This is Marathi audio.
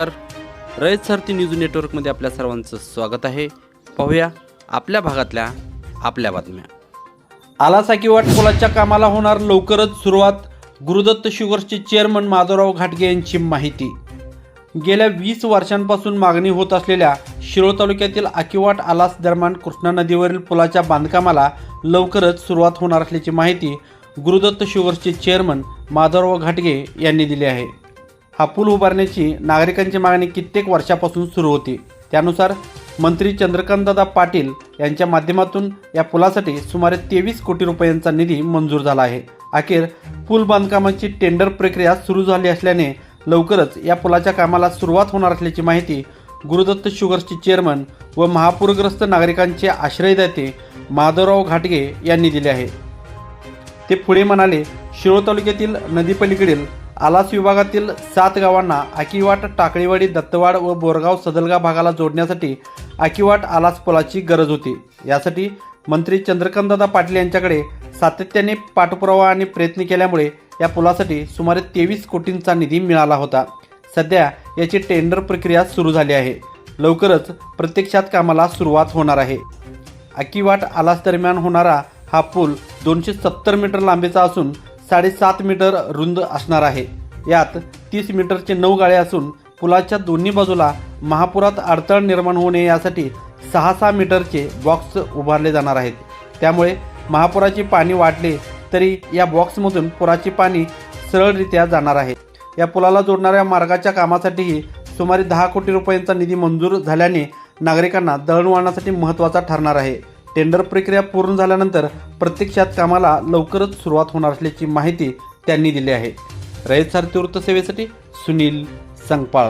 तर रयत सारथी न्यूज नेटवर्कमध्ये आपल्या सर्वांचं स्वागत आहे. पाहूया आपल्या भागातल्या आपल्या बातम्या. आलासा किंवा पुलाच्या कामाला होणार लवकरच सुरुवात. गुरुदत्त शुगर्सचे चेअरमन माधवराव घाटगे यांची माहिती. गेल्या वीस वर्षांपासून मागणी होत असलेल्या शिरोळ तालुक्यातील आकिवाट आलास दरम्यान कृष्णा नदीवरील पुलाच्या बांधकामाला लवकरच सुरुवात होणार असल्याची माहिती गुरुदत्त शुगर्सचे चेअरमन माधवराव घाटगे यांनी दिली आहे. हा पूल उभारण्याची नागरिकांची मागणी कित्येक वर्षापासून सुरू होती. त्यानुसार मंत्री चंद्रकांतदादा पाटील यांच्या माध्यमातून या पुलासाठी सुमारे तेवीस कोटी रुपयांचा निधी मंजूर झाला आहे. अखेर पूल बांधकामाची टेंडर प्रक्रिया सुरू झाली असल्याने लवकरच या पुलाच्या कामाला सुरुवात होणार असल्याची माहिती गुरुदत्त शुगर्सचे चेअरमन व महापूरग्रस्त नागरिकांचे आश्रयदाते माधवराव घाटगे यांनी दिले आहे. ते पुढे म्हणाले शिरोळ तालुक्यातील नदीपलीकडील आलास विभागातील सात गावांना आकिवाट टाकळीवाडी दत्तवाड व बोरगाव सदलगा भागाला जोडण्यासाठी आकिवाट आलास पुलाची गरज होती. यासाठी मंत्री चंद्रकांतदादा पाटील यांच्याकडे सातत्याने पाठपुरावा आणि प्रयत्न केल्यामुळे या पुलासाठी सुमारे तेवीस कोटींचा निधी मिळाला होता. सध्या याची टेंडर प्रक्रिया सुरू झाली आहे. लवकरच प्रत्यक्षात कामाला सुरुवात होणार आहे. अकिवाट आलास दरम्यान होणारा हा पूल दोनशे सत्तर मीटर लांबीचा असून साडेसात मीटर रुंद असणार आहे. यात तीस मीटरचे नऊ गाळे असून पुलाच्या दोन्ही बाजूला महापुरात अडथळा निर्माण होऊ नये यासाठी सहा सहा मीटरचे बॉक्स उभारले जाणार आहेत. त्यामुळे महापुराचे पाणी वाढले तरी या बॉक्समधून पुराचे पाणी सरळरित्या जाणार आहे. या पुलाला जोडणाऱ्या मार्गाच्या कामासाठीही सुमारे दहा कोटी रुपयांचा निधी मंजूर झाल्याने नागरिकांना दळणवळणासाठी महत्त्वाचा ठरणार आहे. टेंडर प्रक्रिया पूर्ण झाल्यानंतर प्रत्यक्षात कामाला लवकरच सुरुवात होणार असल्याची माहिती त्यांनी दिली आहे. रयत सारथी वृत्तसेवेसाठी सुनील संगपाळ.